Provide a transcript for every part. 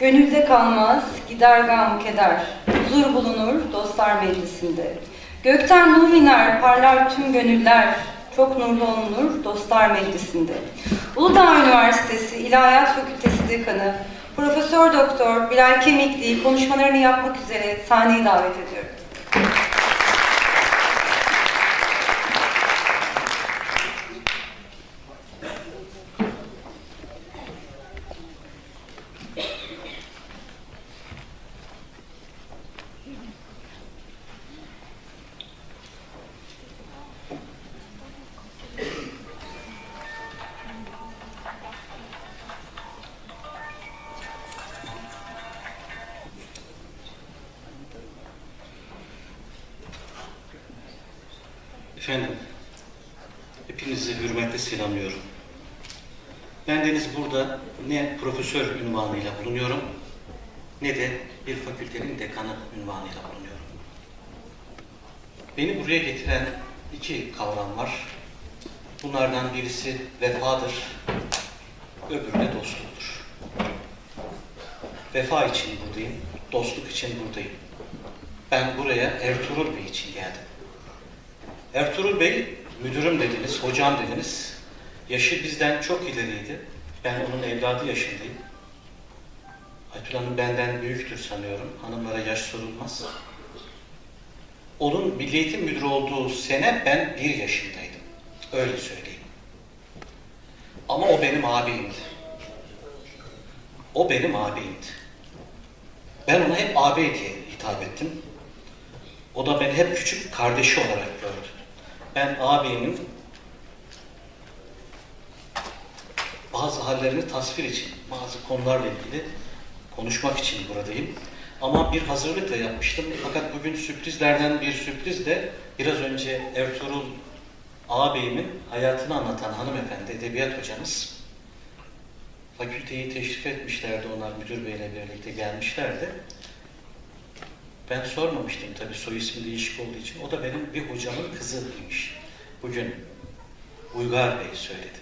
Gönülde kalmaz, gider gam keder. Huzur bulunur dostlar meclisinde. Gökten nur iner, parlar tüm gönüller. Çok nurlu olunur dostlar meclisinde. Uludağ Üniversitesi İlahiyat Fakültesi Dekanı Profesör Doktor Bilal Kemikli konuşmalarını yapmak üzere sahneye davet ediyorum. Efendim, hepinizi hürmetle selamlıyorum. Ben Deniz burada ne profesör ünvanıyla bulunuyorum, ne de bir fakültenin dekanı ünvanıyla bulunuyorum. Beni buraya getiren iki kavram var. Bunlardan birisi vefadır, öbürü de dostluktur. Vefa için buradayım, dostluk için buradayım. Ben buraya Ertuğrul Bey için geldim. Ertuğrul Bey, müdürüm dediniz, hocam dediniz. Yaşı bizden çok ileriydi. Ben onun evladı yaşındayım. Aytül Hanım benden büyüktür sanıyorum. Hanımlara yaş sorulmaz. Onun Milli Eğitim Müdürü olduğu sene ben bir yaşındaydım. Öyle söyleyeyim. Ama o benim abimdi. O benim abimdi. Ben ona hep abi diye hitap ettim. O da beni hep küçük kardeşi olarak gördü. Ben abimin bazı hallerini tasvir için, bazı konularla ilgili konuşmak için buradayım. Ama bir hazırlık da yapmıştım. Fakat bugün sürprizlerden bir sürpriz de biraz önce Ertuğrul ağabeyimin hayatını anlatan hanımefendi, edebiyat hocamız fakülteyi teşrif etmişlerdi. Onlar müdür beyle birlikte gelmişlerdi. Ben sormamıştım tabii soy ismi değişik olduğu için. O da benim bir hocamın kızıymış. Bugün Uygar Bey söyledi.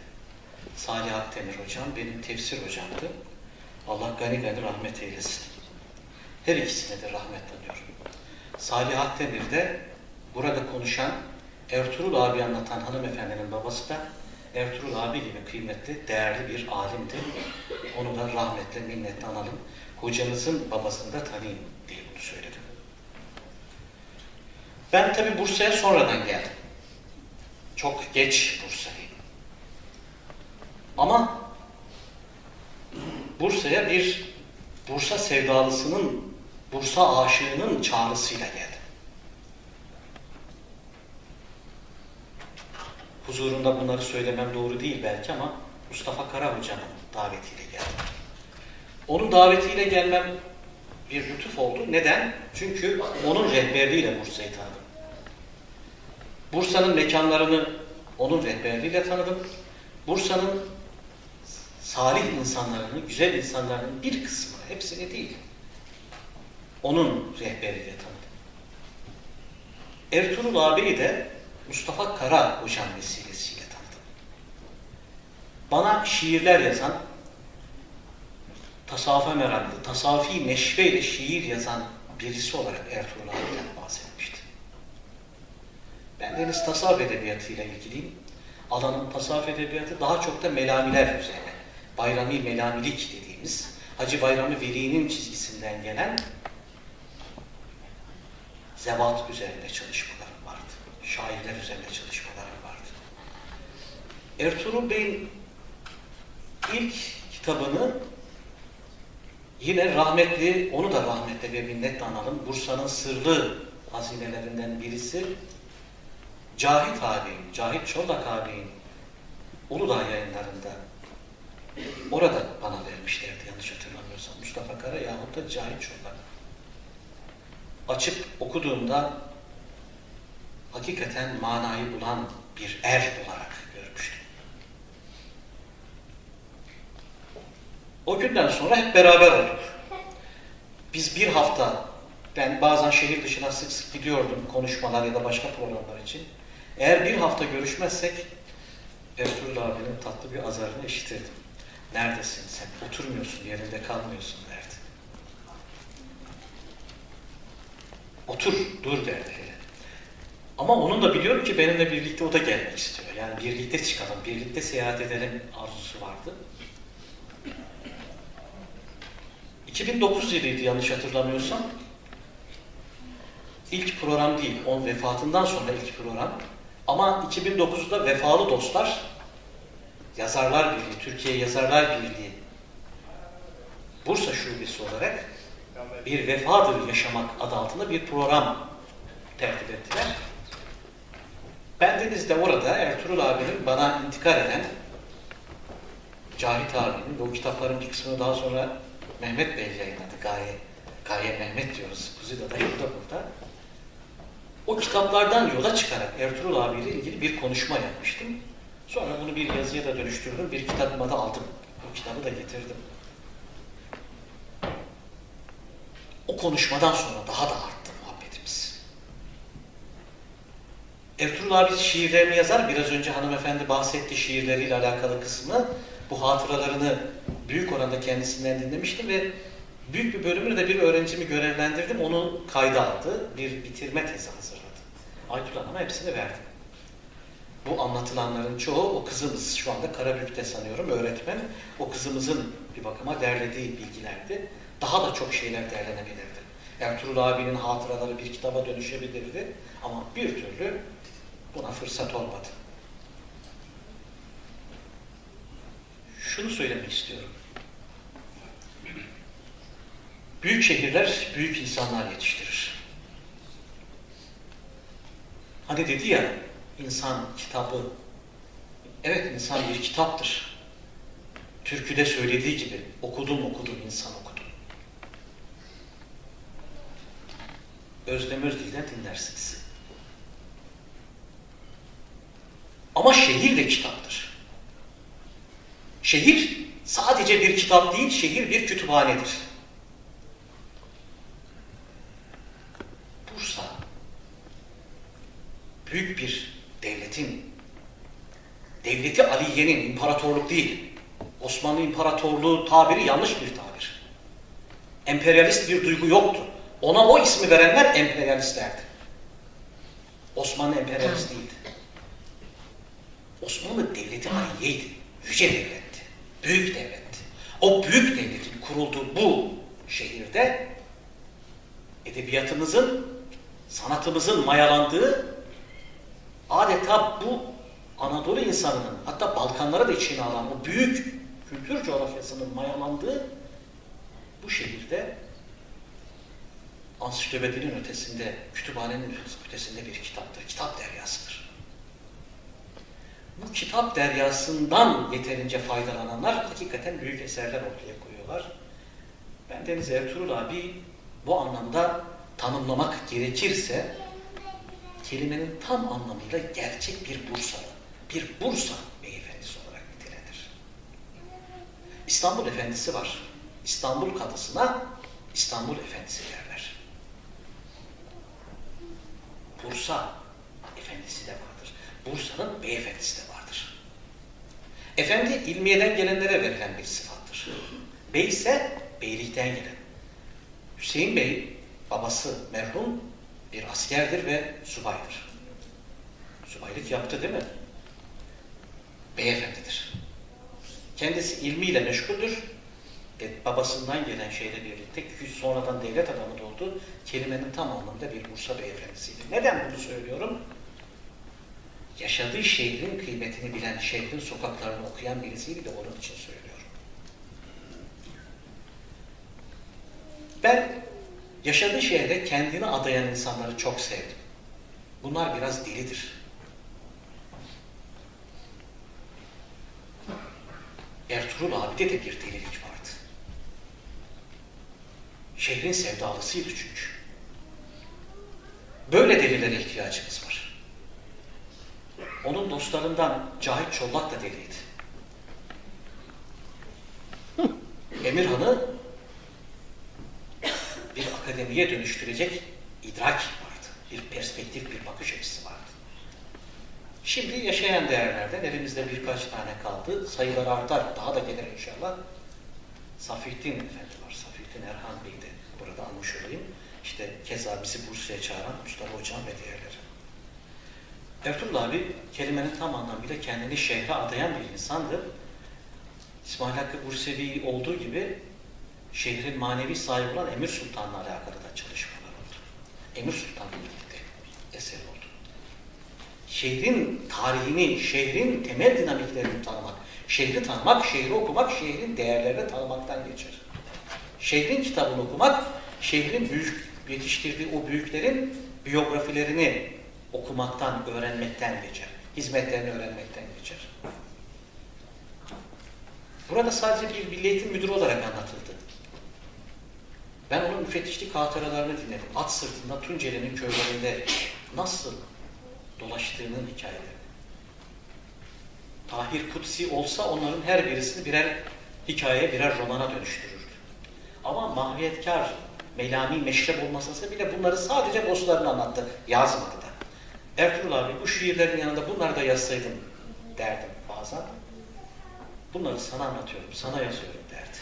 Salih Akdemir hocam benim tefsir hocamdı. Allah gani gani rahmet eylesin. Her ikisine de rahmet anıyorum. Salih Akdemir de burada konuşan Ertuğrul abi anlatan hanımefendinin babası da Ertuğrul abi gibi kıymetli, değerli bir alimdi. Onu da rahmetle, minnetle analım. Hocamızın babasını da tanıyın diye bunu söyledim. Ben tabi Bursa'ya sonradan geldim. Çok geç Bursa'ya. Ama Bursa'ya bir Bursa sevdalısının, Bursa aşığının çağrısıyla geldim. Huzurunda bunları söylemem doğru değil belki ama Mustafa Kara hocamın davetiyle geldim. Onun davetiyle gelmem bir lütuf oldu. Neden? Çünkü onun rehberliğiyle Bursa'yı tanıdım. Bursa'nın mekanlarını onun rehberliğiyle tanıdım. Bursa'nın salih insanlarını, güzel insanların bir kısmını, hepsini değil, onun rehberiyle tanıdım. Ertuğrul abiyi de Mustafa Kara hocam vesilesiyle tanıdım. Bana şiirler yazan, tasavvufa meraklı, tasavvufi neşveyle şiir yazan birisi olarak Ertuğrul abiden bahsetmişti. Ben deniz tasavvuf edebiyatıyla ilgiliyim. Alanım tasavvuf edebiyatı daha çok da melamiler üzerine. Bayrami melamilik dediğimiz Hacı Bayrami Veli'nin çizgisinden gelen zevat üzerinde çalışmalarım vardı. Şairler üzerinde çalışmalarım vardı. Ertuğrul Bey'in ilk kitabını yine rahmetli, onu da rahmetle ve minnetle analım. Bursa'nın sırlı hazinelerinden birisi Cahit abinin, Cahit Çolak abinin Uludağ yayınlarında orada bana vermişlerdi yanlış hatırlamıyorsam. Mustafa Kara yahut da Cahit Çolak. Açıp okuduğumda hakikaten manayı bulan bir er olarak O günden sonra hep beraber olduk. Biz bir hafta, ben bazen şehir dışına sık sık gidiyordum konuşmalar ya da başka programlar için. Eğer bir hafta görüşmezsek Ertuğrul abinin tatlı bir azarını işitirdim. Neredesin sen? Oturmuyorsun, yerinde kalmıyorsun derdi. Otur, dur derdi. Ama onun da biliyorum ki benimle birlikte o da gelmek istiyor. Yani birlikte çıkalım, birlikte seyahat edelim arzusu vardı. 2009 yılıydı yanlış hatırlamıyorsam. İlk program değil, onun vefatından sonra ilk program. Ama 2009'da Vefalı Dostlar, Yazarlar Birliği, Türkiye Yazarlar Birliği Bursa Şubesi olarak bir vefadır yaşamak adı altında bir program tertip ettiler. Bendeniz de orada Ertuğrul abinin bana intikal eden Cahit abinin, o kitapların bir kısmını daha sonra Mehmet Bey yayınladı. Gaye, Gaye Mehmet diyoruz. Kuzey'de da yolda burada. O kitaplardan yola çıkarak Ertuğrul abiyle ilgili bir konuşma yapmıştım. Sonra bunu bir yazıya da dönüştürdüm. Bir kitabıma da aldım. O kitabı da getirdim. O konuşmadan sonra daha da arttı muhabbetimiz. Ertuğrul abi şiirlerini yazar. Biraz önce hanımefendi bahsetti şiirleriyle alakalı kısmı. Bu hatıralarını büyük oranda kendisinden dinlemiştim ve büyük bir bölümünü de bir öğrencimi görevlendirdim. Onu kayda aldı. Bir bitirme tezi hazırladı. Aytül Hanım'a hepsini verdim. Bu anlatılanların çoğu o kızımız şu anda Karabük'te sanıyorum öğretmen. O kızımızın bir bakıma derlediği bilgilerdi. Daha da çok şeyler derlenebilirdi. Ertuğrul abinin hatıraları bir kitaba dönüşebilirdi ama bir türlü buna fırsat olmadı. Şunu söylemek istiyorum. Büyük şehirler büyük insanlar yetiştirir. Hani dedi ya insan kitabı. Evet insan bir kitaptır. Türküde söylediği gibi okudum okudum insan okudum. Özlem Özdil'den dinlersiniz. Ama şehir de kitaptır. Şehir sadece bir kitap değil, şehir bir kütüphanedir. Bursa büyük bir devletin, devleti Aliye'nin imparatorluk değil, Osmanlı İmparatorluğu tabiri yanlış bir tabir. Emperyalist bir duygu yoktu. Ona o ismi verenler emperyalistlerdi. Osmanlı emperyalist değildi. Osmanlı devleti Aliye'ydi. Yüce devletti. Büyük devletti. O büyük devletin kurulduğu bu şehirde edebiyatımızın, sanatımızın mayalandığı adeta bu Anadolu insanının hatta Balkanlara da içine alan o büyük kültür coğrafyasının mayalandığı bu şehirde ansiklopedinin ötesinde, kütüphanenin ötesinde bir kitaptır. Kitap deryasıdır. Bu kitap deryasından yeterince faydalananlar hakikaten büyük eserler ortaya koyuyorlar. Ben Deniz Ertuğrul abi bu anlamda tanımlamak gerekirse kelimenin tam anlamıyla gerçek bir Bursalı, bir Bursa beyefendisi olarak nitelenir. İstanbul Efendisi var. İstanbul kadısına İstanbul Efendisi derler. Bursa Efendisi de vardır. Bursa'nın beyefendisi de. Efendi ilmiyeden gelenlere verilen bir sıfattır. Bey ise beylikten gelen. Hüseyin Bey babası merhum bir askerdir ve subaydır. Subaylık yaptı değil mi? Beyefendidir. Kendisi ilmiyle meşguldür. E, babasından gelen şeyle birlikte sonradan devlet adamı da oldu. Kelimenin tam anlamda bir Bursa beyefendisiydi. Neden bunu söylüyorum? Yaşadığı şehrin kıymetini bilen, şehrin sokaklarını okuyan birisiydi de onun için söylüyorum. Ben yaşadığı şehre kendini adayan insanları çok sevdim. Bunlar biraz delidir. Ertuğrul abide de bir delilik vardı. Şehrin sevdalısıydı çünkü. Böyle delilere ihtiyacımız var. Onun dostlarından Cahit Çollak da deliydi. Emirhan'ı bir akademiye dönüştürecek idrak vardı. Bir perspektif, bir bakış açısı vardı. Şimdi yaşayan değerlerden elimizde birkaç tane kaldı. Sayılar artar, daha da gelir inşallah. Safettin Efendi var. Safettin Erhan Bey de burada almış olayım. İşte keza bizi Bursa'ya çağıran Mustafa Hocam ve diğerleri. Ertuğrul abi kelimenin tam anlamıyla kendini şehre adayan bir insandı. İsmail Hakkı Bursevi olduğu gibi şehrin manevi sahibi olan Emir Sultan'la alakalı da çalışmalar oldu. Emir Sultan'la birlikte eser oldu. Şehrin tarihini, şehrin temel dinamiklerini tanımak, şehri tanımak, şehri okumak, şehrin değerlerini tanımaktan geçer. Şehrin kitabını okumak, şehrin büyük yetiştirdiği o büyüklerin biyografilerini okumaktan, öğrenmekten geçer. Hizmetlerini öğrenmekten geçer. Burada sadece bir milli eğitim müdürü olarak anlatıldı. Ben onun müfettişlik hatıralarını dinledim. At sırtında Tunceli'nin köylerinde nasıl dolaştığının hikayeleri. Tahir Kutsi olsa onların her birisini birer hikaye, birer romana dönüştürürdü. Ama mahviyetkar, melami, meşrep olmasası bile bunları sadece dostlarına anlattı. Yazmadı da. Ertuğrul abi bu şiirlerin yanında bunları da yazsaydım derdim bazen. Bunları sana anlatıyorum, sana yazıyorum derdi.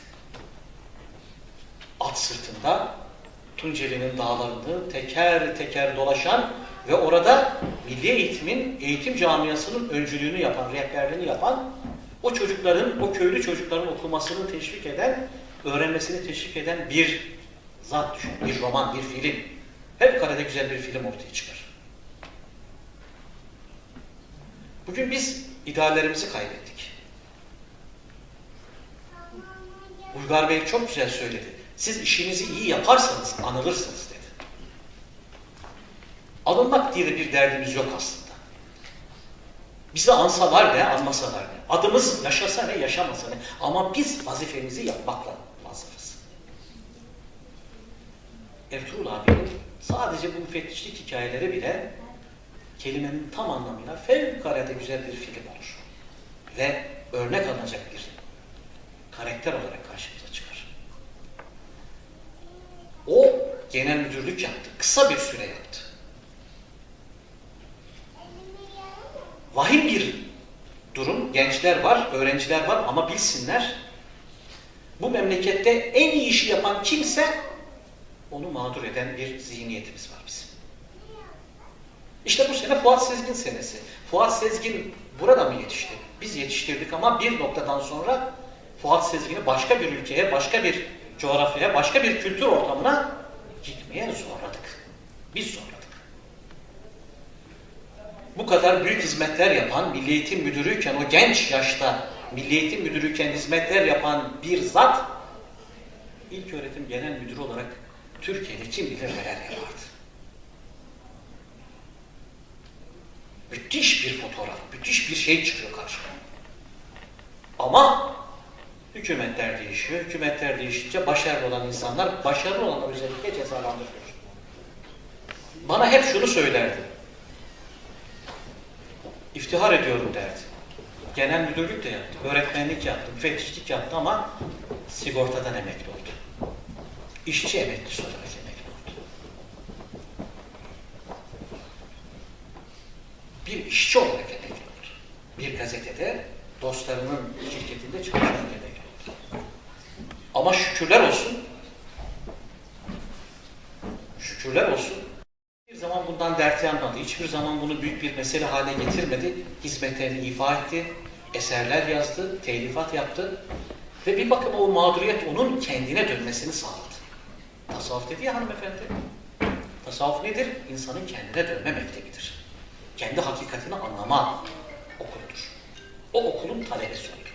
At sırtında Tunceli'nin dağlarını teker teker dolaşan ve orada milli eğitimin, eğitim camiasının öncülüğünü yapan, rehberliğini yapan o çocukların, o köylü çocukların okumasını teşvik eden, öğrenmesini teşvik eden bir zat düşün, bir roman, bir film. Fevkalade güzel bir film ortaya çıkar. Bugün biz ideallerimizi kaybettik. Uygar Bey çok güzel söyledi. Siz işinizi iyi yaparsanız anılırsınız dedi. Alınmak diye de bir derdimiz yok aslında. Bizi ansalar ne, anmasalar ne. Adımız yaşasa ne, yaşamasa ne. Ama biz vazifemizi yapmakla vazifesi. Ertuğrul abinin sadece bu müfettişlik hikayeleri bile kelimenin tam anlamıyla fevkalade güzel bir film olur. Ve örnek alınacak bir karakter olarak karşımıza çıkar. O genel müdürlük yaptı. Kısa bir süre yaptı. Vahim bir durum. Gençler var, öğrenciler var ama bilsinler bu memlekette en iyi işi yapan kimse onu mağdur eden bir zihniyetimiz var bizim. İşte bu sene Fuat Sezgin senesi. Fuat Sezgin burada mı yetişti? Biz yetiştirdik ama bir noktadan sonra Fuat Sezgin'i başka bir ülkeye, başka bir coğrafyaya, başka bir kültür ortamına gitmeye zorladık. Biz zorladık. Bu kadar büyük hizmetler yapan, Milli Eğitim Müdürüyken, o genç yaşta Milli Eğitim Müdürüyken hizmetler yapan bir zat, ilk öğretim genel müdürü olarak Türkiye'de kim bilir neler yapardı. Müthiş bir fotoğraf, müthiş bir şey çıkıyor karşıma. Ama hükümetler değişiyor. Hükümetler değişince başarılı olan insanlar başarılı olan özellikle cezalandırılıyor. Bana hep şunu söylerdi. İftihar ediyorum derdi. Genel müdürlük de yaptı, öğretmenlik yaptı, müfettişlik yaptı ama sigortadan emekli oldu. İşçi emeklisi olarak emekli oldu. Bir işçi olarak emekli oldu. Bir gazetede dostlarının şirketinde çalışarak emekli oldu. Ama şükürler olsun, şükürler olsun, hiçbir zaman bundan dert yanmadı. Hiçbir zaman bunu büyük bir mesele haline getirmedi. Hizmetlerini ifa etti, eserler yazdı, telifat yaptı. Ve bir bakıma o mağduriyet onun kendine dönmesini sağladı. Tasavvuf dedi ya hanımefendi. Tasavvuf nedir? İnsanın kendine dönme mektebidir. Kendi hakikatini anlama okuludur. O okulun talebesi oldu.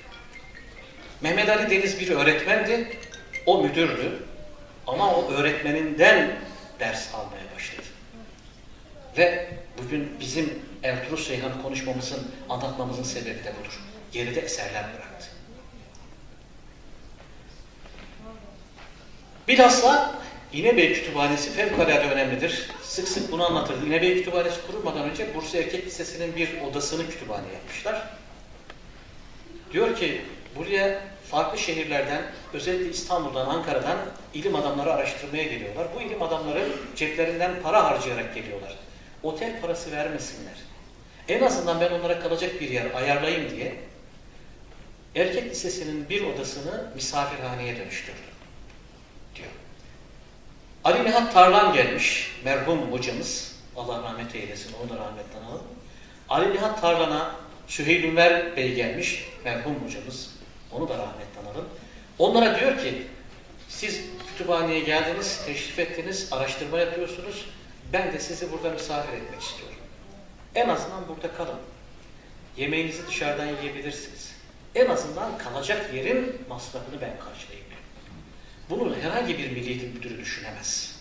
Mehmet Ali Deniz bir öğretmendi, o müdürdü. Ama o öğretmeninden ders almaya başladı. Ve bugün bizim Ertuğrul Seyhan konuşmamızın, anlatmamızın sebebi de budur. Geride eserler bıraktı. Bilhassa İnebey Kütüphanesi fevkalade önemlidir. Sık sık bunu anlatırdı. İnebey Kütüphanesi kurulmadan önce Bursa Erkek Lisesi'nin bir odasını kütüphane yapmışlar. Diyor ki buraya farklı şehirlerden, özellikle İstanbul'dan, Ankara'dan ilim adamları araştırmaya geliyorlar. Bu ilim adamları ceplerinden para harcayarak geliyorlar. Otel parası vermesinler. En azından ben onlara kalacak bir yer ayarlayayım diye erkek lisesinin bir odasını misafirhaneye dönüştürdüm diyor. Ali Nihat Tarlan gelmiş, merhum hocamız. Allah rahmet eylesin, onu da rahmetten alın. Ali Nihat Tarlan'a Süheyl Ünver Bey gelmiş, merhum hocamız. Onu da rahmetten alın. Onlara diyor ki, siz kütüphaneye geldiniz, teşrif ettiniz, araştırma yapıyorsunuz. Ben de sizi burada misafir etmek istiyorum. En azından burada kalın. Yemeğinizi dışarıdan yiyebilirsiniz. En azından kalacak yerin masrafını ben karşılayayım. Bunu herhangi bir milli eğitim müdürü düşünemez.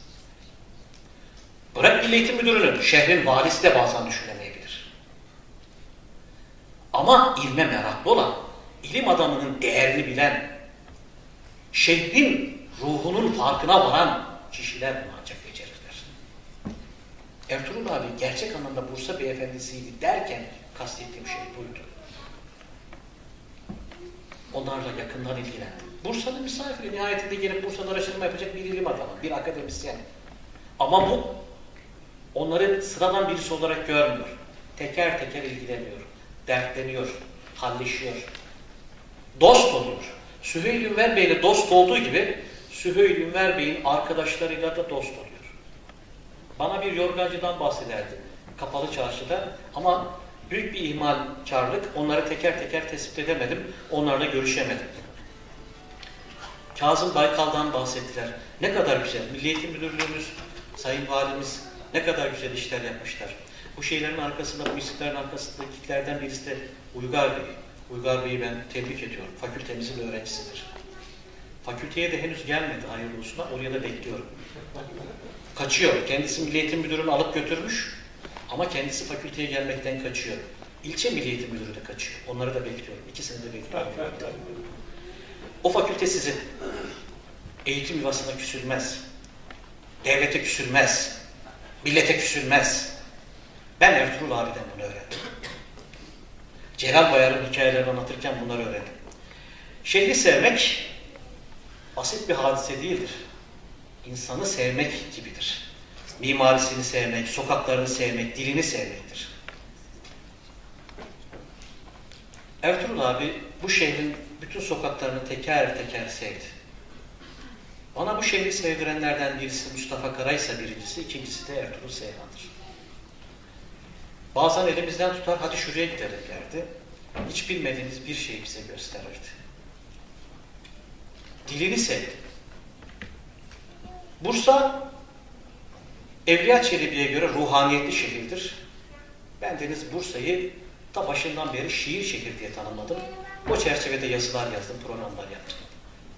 Bırak milli eğitim müdürünü, şehrin valisi de bazen düşünemeyebilir. Ama ilme meraklı olan, ilim adamının değerini bilen, şehrin ruhunun farkına varan kişiler bunu ancak becerirler. Ertuğrul abi gerçek anlamda Bursa beyefendisiydi derken kastettiğim şey buydu. Onlarla yakından ilgilendi. Bursa'nın misafiri nihayetinde gelip Bursa'da araştırma yapacak bir ilim adamı, bir akademisyen. Ama bu onları sıradan birisi olarak görmüyor. Teker teker ilgileniyor, dertleniyor, halleşiyor. Dost oluyor. Süheyl Ünver Bey ile dost olduğu gibi Süheyl Ünver Bey'in arkadaşlarıyla da dost oluyor. Bana bir yorgancıdan bahsederdi kapalı çarşıda ama büyük bir ihmalkarlık. Onları teker teker tespit edemedim. Onlarla görüşemedim. Kazım Baykal'dan bahsettiler. Ne kadar güzel. Milli Eğitim Müdürlüğümüz, Sayın Valimiz ne kadar güzel işler yapmışlar. Bu şeylerin arkasında, bu isimlerin arkasındakilerden birisi de Uygar Bey. Uygar Bey'i ben tebrik ediyorum. Fakültemizin öğrencisidir. Fakülteye de henüz gelmedi hayırlı olsun. Oraya da bekliyorum. Kaçıyor. Kendisi Milli Eğitim Müdürü'nü alıp götürmüş. Ama kendisi fakülteye gelmekten kaçıyor. İlçe Milli Eğitim Müdürü de kaçıyor. Onları da bekliyorum. İkisini de bekliyorum. O fakülte sizin. Eğitim yuvasına küsülmez. Devlete küsülmez. Millete küsülmez. Ben Ertuğrul abiden bunu öğrendim. Celal Bayar'ın hikayelerini anlatırken bunları öğrendim. Şehri sevmek basit bir hadise değildir. İnsanı sevmek gibidir. Mimarisini sevmek, sokaklarını sevmek, dilini sevmektir. Ertuğrul abi bu şehrin bütün sokaklarını teker teker sevdi. Bana bu şehri sevdirenlerden birisi Mustafa Karaysa birincisi, ikincisi de Ertuğrul Seyhan'dır. Bazen elimizden tutar, hadi şuraya gidelim derdi. Hiç bilmediğimiz bir şeyi bize gösterirdi. Dilini sevdi. Bursa, Evliya Çelebi'ye göre ruhaniyetli şehirdir. Ben Deniz Bursa'yı ta başından beri şiir şehir diye tanımladım. O çerçevede yazılar yazdım, programlar yaptım.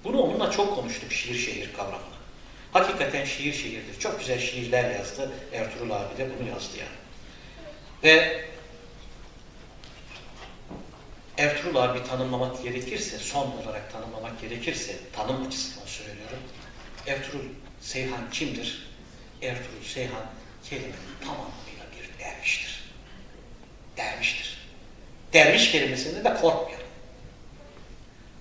Bunu onunla çok konuştuk şiir şehir kavramını. Hakikaten şiir şehirdir. Çok güzel şiirler yazdı. Ertuğrul abi de bunu yazdı yani. Ve Ertuğrul abi tanımlamak gerekirse, son olarak tanımlamak gerekirse, tanım açısından söylüyorum. Ertuğrul Seyhan kimdir? Ertuğrul Seyhan kelimenin tamamıyla bir derviştir. Derviştir. Derviş kelimesinde de korkmuyor.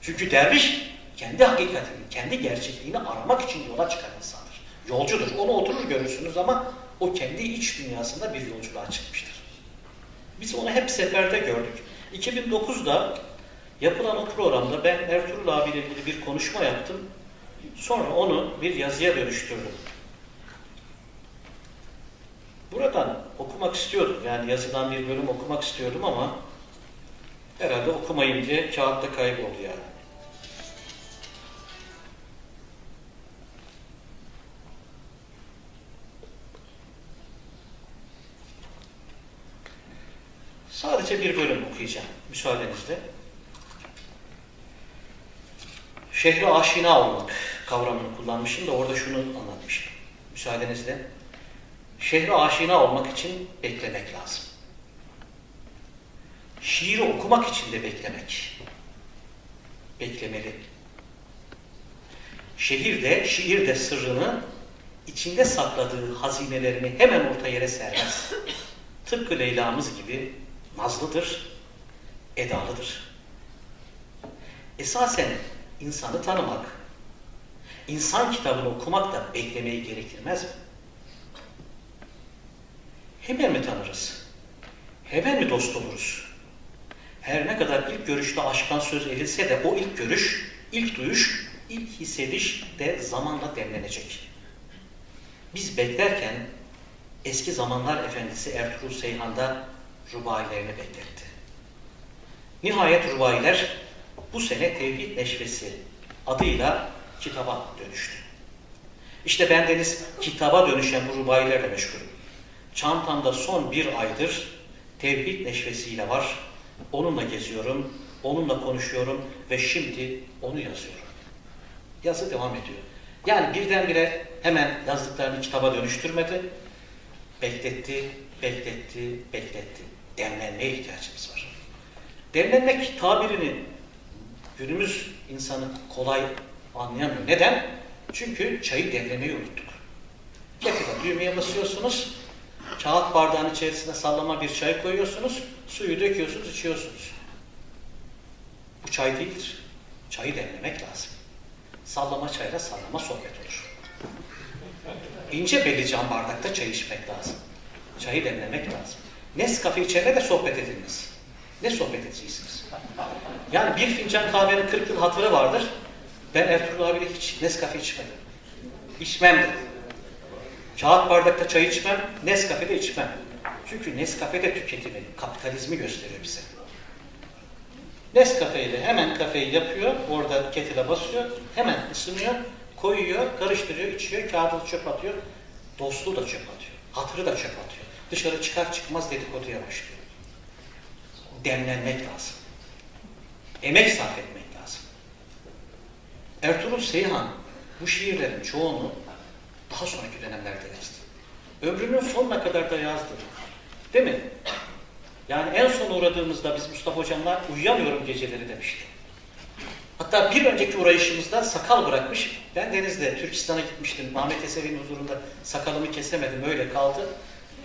Çünkü derviş kendi hakikatini, kendi gerçekliğini aramak için yola çıkan insandır. Yolcudur. Onu oturur görürsünüz ama o kendi iç dünyasında bir yolculuğa çıkmıştır. Biz onu hep seferde gördük. 2009'da yapılan o programda ben Ertuğrul abiyle ilgili bir konuşma yaptım. Sonra onu bir yazıya dönüştürdüm. Buradan okumak istiyordum. Yani yazılan bir bölüm okumak istiyordum ama herhalde okumayayım diye kağıtta kayboldu yani. Sadece bir bölüm okuyacağım müsaadenizle. Şehre aşina olmak kavramını kullanmışım da orada şunu anlatmışım. Müsaadenizle. Şehre aşina olmak için beklemek lazım. Şiiri okumak için de beklemek. Beklemeli. Şehir de, şiir de sırrını içinde sakladığı hazinelerini hemen orta yere sermez. Tıpkı Leyla'mız gibi nazlıdır, edalıdır. Esasen insanı tanımak, insan kitabını okumak da beklemeyi gerektirmez mi? Hemen mi tanırız? Hemen mi dost oluruz? Her ne kadar ilk görüşte aşktan söz edilse de o ilk görüş, ilk duyuş, ilk hissediş de zamanla demlenecek. Biz beklerken eski zamanlar efendisi Ertuğrul Seyhan'da rubailerini bekletti. Nihayet rubailer bu sene Tevhid Neşvesi adıyla kitaba dönüştü. İşte ben Deniz kitaba dönüşen bu rubailerle meşgulüm. Çantamda son bir aydır Tevhid Neşvesiyle var. Onunla geziyorum, onunla konuşuyorum ve şimdi onu yazıyorum. Yazı devam ediyor. Yani birdenbire hemen yazdıklarını kitaba dönüştürmedi. Bekletti, bekletti, bekletti. Demlenmeye ihtiyacımız var. Demlenmek tabirini günümüz insanı kolay anlayamıyor. Neden? Çünkü çayı demlemeyi unuttuk. Kettle'a düğmeye basıyorsunuz, kağıt bardağın içerisine sallama bir çay koyuyorsunuz, suyu döküyorsunuz, içiyorsunuz. Bu çay değildir. Çayı demlemek lazım. Sallama çayla sallama sohbet olur. İnce belli cam bardakta çay içmek lazım. Çayı demlemek lazım. Nescafe içeride de sohbet edilmez. Ne sohbet edeceksiniz? Yani bir fincan kahvenin 40 yıl hatırı vardır. Ben Ertuğrul abiyle hiç Nescafe içmedim. İçmem de. Kağıt bardakta çay içmem, Nescafe'de içmem. Çünkü Nescafe'de tüketimi, kapitalizmi gösteriyor bize. Nescafe ile hemen kafeyi yapıyor, orada kettle'a basıyor, hemen ısınıyor, koyuyor, karıştırıyor, içiyor, kağıdını çöp atıyor, dostluğu da çöp atıyor, hatırı da çöp atıyor. Dışarı çıkar çıkmaz dedikoduya başlıyor. Demlenmek lazım. Emek sarf etmek lazım. Ertuğrul Seyhan bu şiirlerin çoğunu daha sonraki dönemlerde yazdı. Ömrünün sonuna kadar da yazdı. Değil mi? Yani en son uğradığımızda biz Mustafa Hocam'la uyuyamıyorum geceleri demişti. Hatta bir önceki uğrayışımızda sakal bırakmış. Ben Deniz'de Türkistan'a gitmiştim. Ahmet Esevi'nin huzurunda sakalımı kesemedim. Öyle kaldı.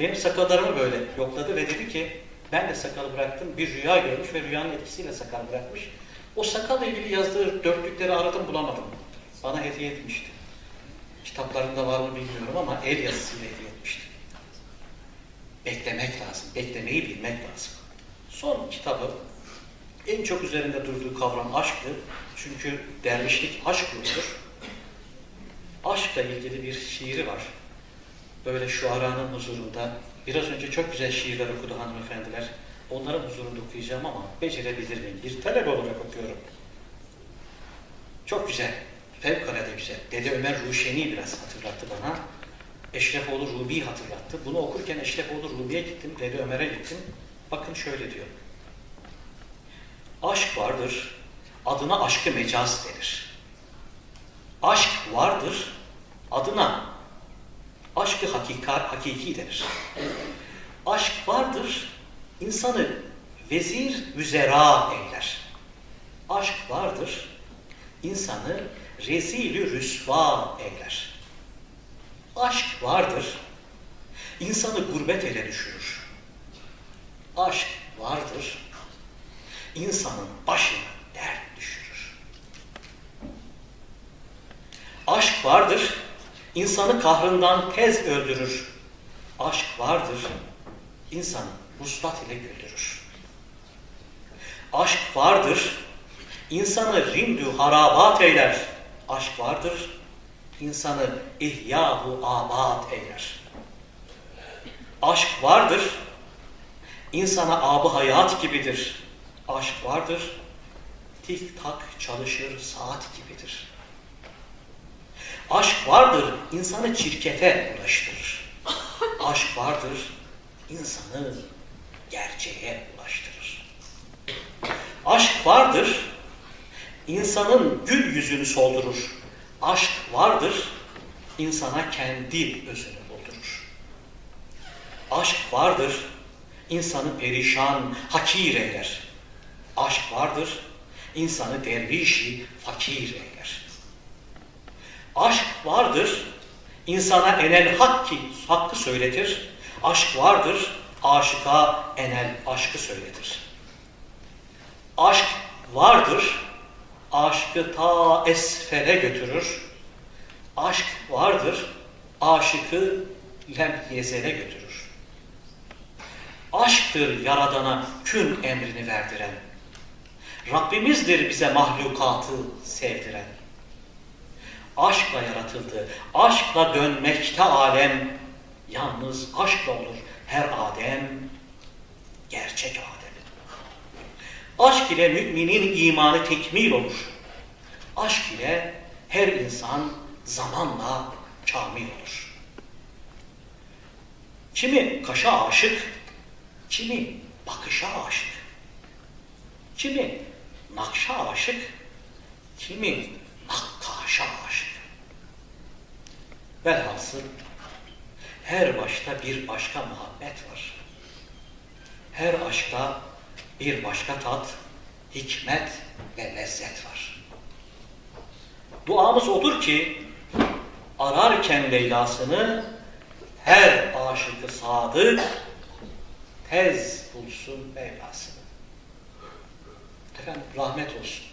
Benim sakallarımı böyle yokladı ve dedi ki ben de sakalı bıraktım. Bir rüya görmüş ve rüyanın etkisiyle sakal bırakmış. O sakalla ilgili yazdığı dörtlükleri aradım bulamadım. Bana hediye etmişti. Kitaplarında var mı bilmiyorum ama el yazısıyla hediye etmişti. Beklemek lazım. Beklemeyi bilmek lazım. Son kitabı en çok üzerinde durduğu kavram aşktı. Çünkü dervişlik aşk yoludur. Aşkla ilgili bir şiiri var. Böyle şuaranın huzurunda. Biraz önce çok güzel şiirler okudu hanımefendiler. Onların huzurunda okuyacağım ama becerebilir miyim? Bir talep olarak okuyorum. Çok güzel. Fevkalade güzel. Dede Ömer Ruşeni biraz hatırlattı bana. Eşrefoğlu Rubi'yi hatırlattı. Bunu okurken Eşrefoğlu Rubi'ye gittim, Dede Ömer'e gittim. Bakın şöyle diyor. Aşk vardır, adına aşkı mecaz denir. Aşk vardır, adına aşkı hakikat, hakiki denir. Aşk vardır, insanı vezir müzera eyler. Aşk vardır, insanı rezilü rüsva eyler. Aşk vardır, insanı gurbet ele düşürür. Aşk vardır, insanın başına dert düşürür. Aşk vardır, insanı kahrından tez öldürür. Aşk vardır, insanı vuslat ile güldürür. Aşk vardır, insanı rindü harabat eyler. Aşk vardır, insanı ihyahu abad eyler. Aşk vardır, insana abı hayat gibidir. Aşk vardır, tik tak çalışır saat gibidir. Aşk vardır, insanı çirkete ulaştırır. Aşk vardır, insanı gerçeğe ulaştırır. Aşk vardır, insanın gül yüzünü soldurur. Aşk vardır, insana kendi özünü buldurur. Aşk vardır, insanı perişan, hakir eyler. Aşk vardır, insanı dervişi, fakir eyler. Aşk vardır, insana enel hakki, hakkı söyletir. Aşk vardır, aşıka enel aşkı söyletir. Aşk vardır, aşkı ta esfere götürür. Aşk vardır, aşıkı lem yezele götürür. Aşktır yaradana kün emrini verdiren. Rabbimizdir bize mahlukatı sevdiren. aşkla yaratıldı. Aşkla dönmekte alem. Yalnız aşkla olur her Adem, gerçek Adem. Aşk ile müminin imanı tekmil olur. Aşk ile her insan zamanla kamil olur. Kimi kaşa aşık, kimi bakışa aşık, kimi nakşa aşık, kimi nakkaşa aşık. Velhasıl her başta bir başka muhabbet var. Her aşkta bir başka tat, hikmet ve lezzet var. Duamız odur ki ararken Leyla'sını her aşıkı sadık tez bulsun Mevlasını. Efendim rahmet olsun.